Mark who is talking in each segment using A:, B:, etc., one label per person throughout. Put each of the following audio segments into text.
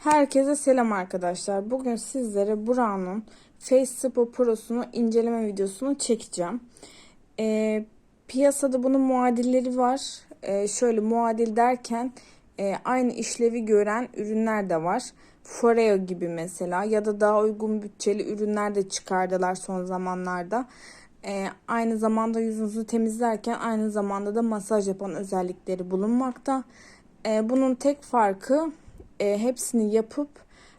A: Herkese selam arkadaşlar. Bugün sizlere Brown'un Face Spa Pro'sunu inceleme videosunu çekeceğim. Ee, piyasada bunun muadilleri var. Ee, şöyle muadil derken e, aynı işlevi gören ürünler de var. Foreo gibi mesela ya da daha uygun bütçeli ürünler de çıkardılar son zamanlarda. Ee, aynı zamanda yüzünüzü temizlerken aynı zamanda da masaj yapan özellikleri bulunmakta. Ee, bunun tek farkı e, hepsini yapıp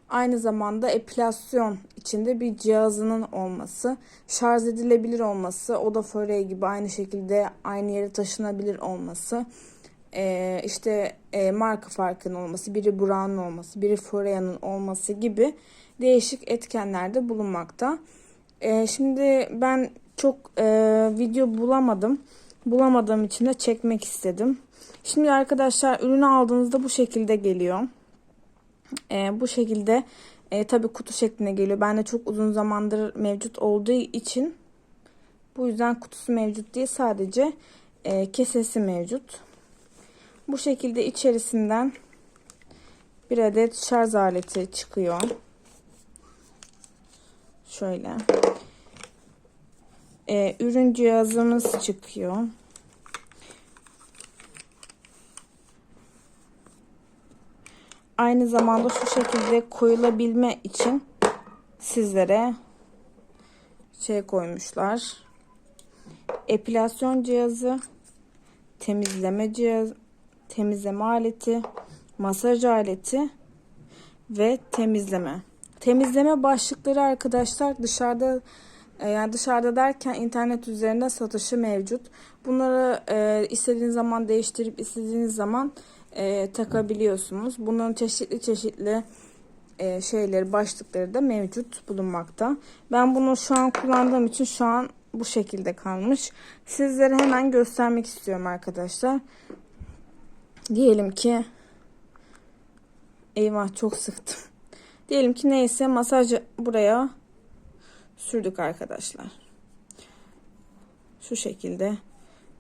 A: aynı zamanda epilasyon içinde bir cihazının olması, şarj edilebilir olması, o da Foray gibi aynı şekilde aynı yere taşınabilir olması, e, işte e, marka farkının olması, biri Brown'un olması, biri Foraya'nın olması gibi değişik etkenlerde bulunmakta. E, şimdi ben çok e, video bulamadım. Bulamadığım için de çekmek istedim. Şimdi arkadaşlar ürünü aldığınızda bu şekilde geliyor. E, bu şekilde e, tabi kutu şeklinde geliyor. Bende çok uzun zamandır mevcut olduğu için bu yüzden kutusu mevcut değil sadece e, kesesi mevcut. Bu şekilde içerisinden bir adet şarj aleti çıkıyor. Şöyle. E, ürün cihazımız çıkıyor. Aynı zamanda şu şekilde koyulabilme için sizlere şey koymuşlar. Epilasyon cihazı, temizleme cihaz, temizleme aleti, masaj aleti ve temizleme. Temizleme başlıkları arkadaşlar dışarıda e, yani dışarıda derken internet üzerinde satışı mevcut. Bunları e, istediğiniz zaman değiştirip istediğiniz zaman e, takabiliyorsunuz. Bunun çeşitli çeşitli e, şeyleri, başlıkları da mevcut bulunmakta. Ben bunu şu an kullandığım için şu an bu şekilde kalmış. Sizlere hemen göstermek istiyorum arkadaşlar. Diyelim ki eyvah çok sıktım. Diyelim ki neyse masaj buraya sürdük arkadaşlar. Şu şekilde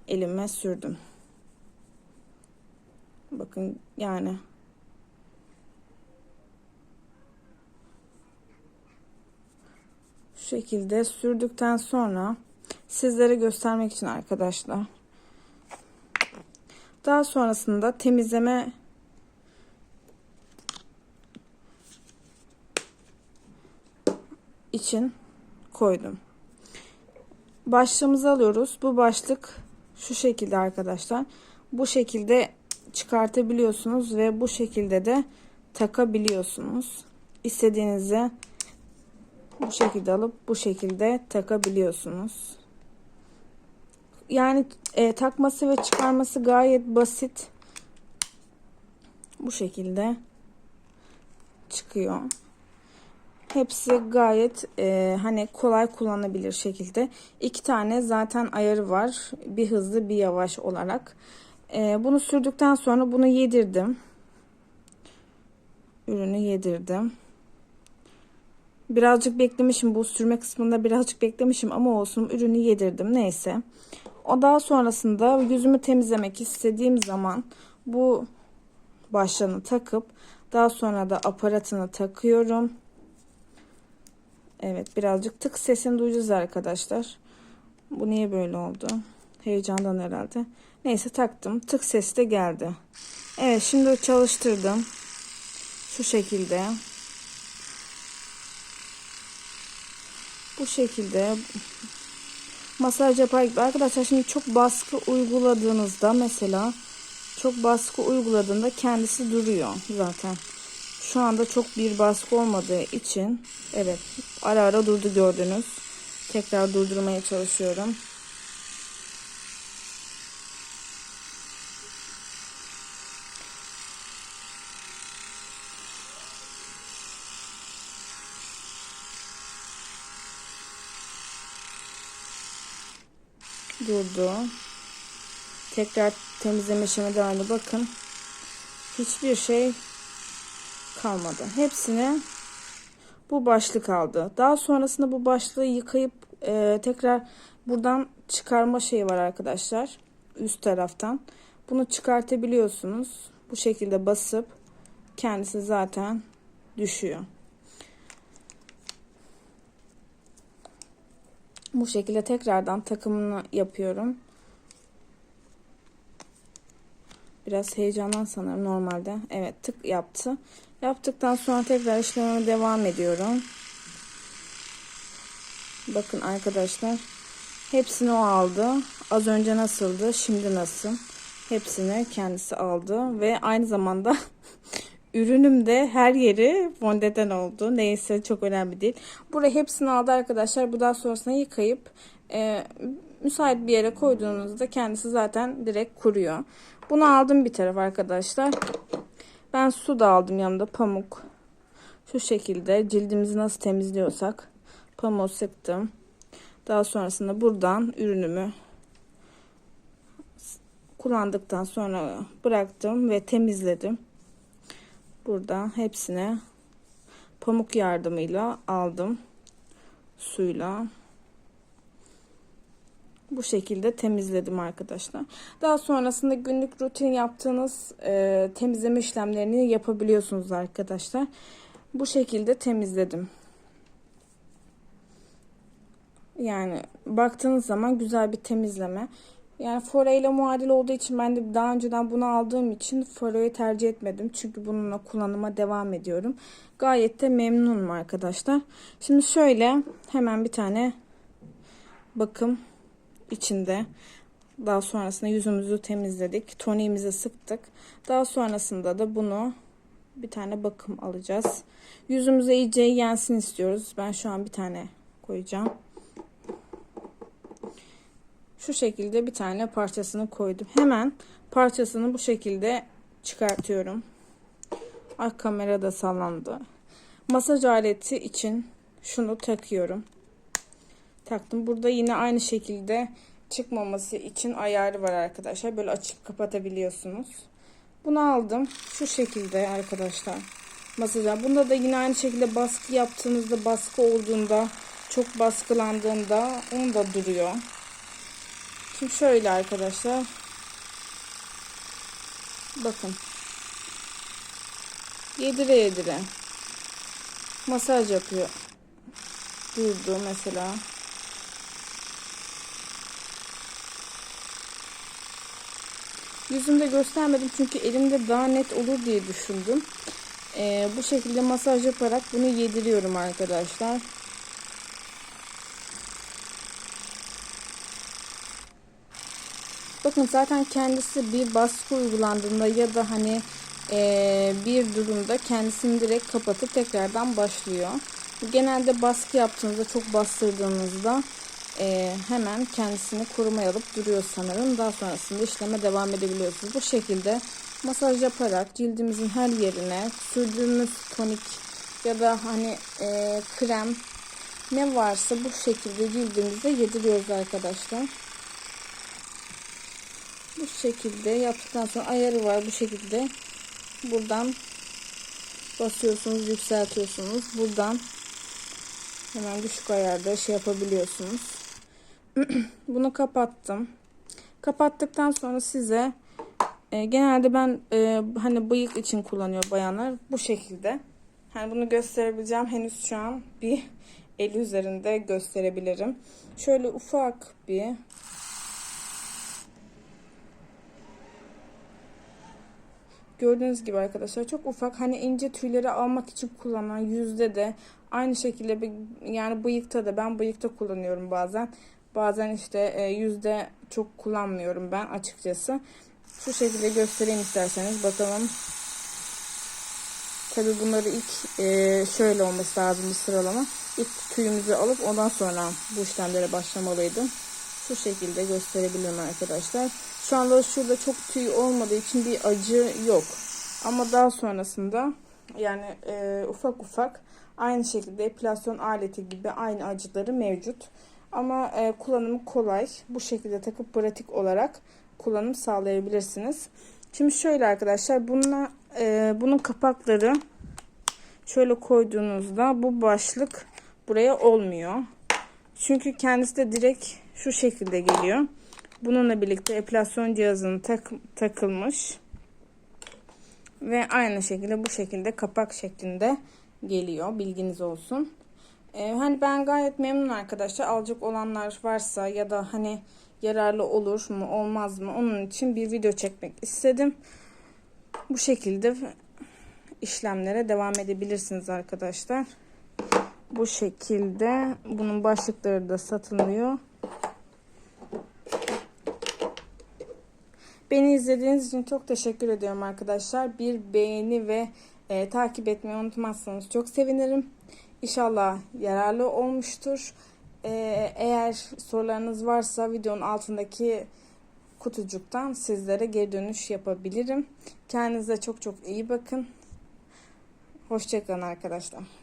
A: elime sürdüm. Bakın yani şu şekilde sürdükten sonra sizlere göstermek için arkadaşlar. Daha sonrasında temizleme için koydum. Başlığımızı alıyoruz. Bu başlık şu şekilde arkadaşlar. Bu şekilde çıkartabiliyorsunuz ve bu şekilde de takabiliyorsunuz. İstediğinizi bu şekilde alıp bu şekilde takabiliyorsunuz. Yani e, takması ve çıkarması gayet basit. Bu şekilde çıkıyor. Hepsi gayet e, hani kolay kullanılabilir şekilde. İki tane zaten ayarı var. Bir hızlı bir yavaş olarak. E, bunu sürdükten sonra bunu yedirdim. Ürünü yedirdim. Birazcık beklemişim. Bu sürme kısmında birazcık beklemişim ama olsun ürünü yedirdim. Neyse. O daha sonrasında yüzümü temizlemek istediğim zaman bu başlığını takıp daha sonra da aparatını takıyorum. Evet birazcık tık sesini duyacağız arkadaşlar. Bu niye böyle oldu? Heyecandan herhalde. Neyse taktım. Tık sesi de geldi. Evet şimdi çalıştırdım. Şu şekilde. Bu şekilde masaj yapar gibi. Arkadaşlar şimdi çok baskı uyguladığınızda mesela çok baskı uyguladığında kendisi duruyor zaten. Şu anda çok bir baskı olmadığı için evet ara ara durdu gördünüz. Tekrar durdurmaya çalışıyorum. Durdu. Tekrar temizleme devam Bakın. Hiçbir şey kalmadı. Hepsini bu başlık aldı. Daha sonrasında bu başlığı yıkayıp e, tekrar buradan çıkarma şeyi var arkadaşlar. Üst taraftan. Bunu çıkartabiliyorsunuz. Bu şekilde basıp kendisi zaten düşüyor. Bu şekilde tekrardan takımını yapıyorum. Biraz heyecandan sanırım normalde. Evet tık yaptı. Yaptıktan sonra tekrar işlememe devam ediyorum. Bakın arkadaşlar. Hepsini o aldı. Az önce nasıldı? Şimdi nasıl? Hepsini kendisi aldı. Ve aynı zamanda ürünüm de her yeri fondöten oldu. Neyse çok önemli değil. Buraya hepsini aldı arkadaşlar. Bu daha sonrasında yıkayıp e, müsait bir yere koyduğunuzda kendisi zaten direkt kuruyor. Bunu aldım bir taraf arkadaşlar. Ben su da aldım yanımda pamuk. Şu şekilde cildimizi nasıl temizliyorsak pamuğu sıktım. Daha sonrasında buradan ürünümü kullandıktan sonra bıraktım ve temizledim. Burada hepsine pamuk yardımıyla aldım. Suyla. Bu şekilde temizledim arkadaşlar. Daha sonrasında günlük rutin yaptığınız e, temizleme işlemlerini yapabiliyorsunuz arkadaşlar. Bu şekilde temizledim. Yani baktığınız zaman güzel bir temizleme. Yani fore ile muadil olduğu için ben de daha önceden bunu aldığım için foreyi tercih etmedim. Çünkü bununla kullanıma devam ediyorum. Gayet de memnunum arkadaşlar. Şimdi şöyle hemen bir tane bakım içinde. Daha sonrasında yüzümüzü temizledik. Toniğimizi sıktık. Daha sonrasında da bunu bir tane bakım alacağız. Yüzümüze iyice yensin istiyoruz. Ben şu an bir tane koyacağım. Şu şekilde bir tane parçasını koydum. Hemen parçasını bu şekilde çıkartıyorum. Ay kamera da sallandı. Masaj aleti için şunu takıyorum. Taktım. Burada yine aynı şekilde çıkmaması için ayarı var arkadaşlar. Böyle açıp kapatabiliyorsunuz. Bunu aldım. Şu şekilde arkadaşlar. Masaj. Bunda da yine aynı şekilde baskı yaptığınızda baskı olduğunda çok baskılandığında onu da duruyor. Şimdi şöyle arkadaşlar. Bakın. Yedire yedire. Masaj yapıyor. Durdu mesela. Yüzümde göstermedim çünkü elimde daha net olur diye düşündüm. Ee, bu şekilde masaj yaparak bunu yediriyorum arkadaşlar. Bakın zaten kendisi bir baskı uygulandığında ya da hani e, bir durumda kendisini direkt kapatıp tekrardan başlıyor. Genelde baskı yaptığınızda çok bastırdığınızda e, hemen kendisini korumaya alıp duruyor sanırım. Daha sonrasında işleme devam edebiliyorsunuz. Bu şekilde masaj yaparak cildimizin her yerine sürdüğümüz tonik ya da hani e, krem ne varsa bu şekilde cildimize yediriyoruz arkadaşlar. Bu şekilde yaptıktan sonra ayarı var bu şekilde. Buradan basıyorsunuz, yükseltiyorsunuz. Buradan hemen düşük ayarda şey yapabiliyorsunuz. Bunu kapattım. Kapattıktan sonra size e, genelde ben e, hani bıyık için kullanıyor bayanlar bu şekilde. Hani bunu gösterebileceğim henüz şu an bir eli üzerinde gösterebilirim. Şöyle ufak bir Gördüğünüz gibi arkadaşlar çok ufak hani ince tüyleri almak için kullanılan yüzde de aynı şekilde bir, yani bıyıkta da ben bıyıkta kullanıyorum bazen. Bazen işte e, yüzde çok kullanmıyorum ben açıkçası. Şu şekilde göstereyim isterseniz bakalım. Tabi bunları ilk e, şöyle olması lazım bir sıralama. İlk tüyümüzü alıp ondan sonra bu işlemlere başlamalıydım. Şu şekilde gösterebilirim arkadaşlar. Şu anda şurada çok tüy olmadığı için bir acı yok. Ama daha sonrasında yani e, ufak ufak aynı şekilde epilasyon aleti gibi aynı acıları mevcut. Ama e, kullanımı kolay. Bu şekilde takıp pratik olarak kullanım sağlayabilirsiniz. Şimdi şöyle arkadaşlar bununla, e, bunun kapakları şöyle koyduğunuzda bu başlık buraya olmuyor. Çünkü kendisi de direkt şu şekilde geliyor. Bununla birlikte epilasyon cihazının tak, takılmış. Ve aynı şekilde bu şekilde kapak şeklinde geliyor. Bilginiz olsun. Ee, hani ben gayet memnun arkadaşlar. Alacak olanlar varsa ya da hani yararlı olur mu olmaz mı onun için bir video çekmek istedim. Bu şekilde işlemlere devam edebilirsiniz arkadaşlar. Bu şekilde bunun başlıkları da satılıyor. Beni izlediğiniz için çok teşekkür ediyorum arkadaşlar. Bir beğeni ve e, takip etmeyi unutmazsanız çok sevinirim. İnşallah yararlı olmuştur. E, eğer sorularınız varsa videonun altındaki kutucuktan sizlere geri dönüş yapabilirim. Kendinize çok çok iyi bakın. Hoşçakalın arkadaşlar.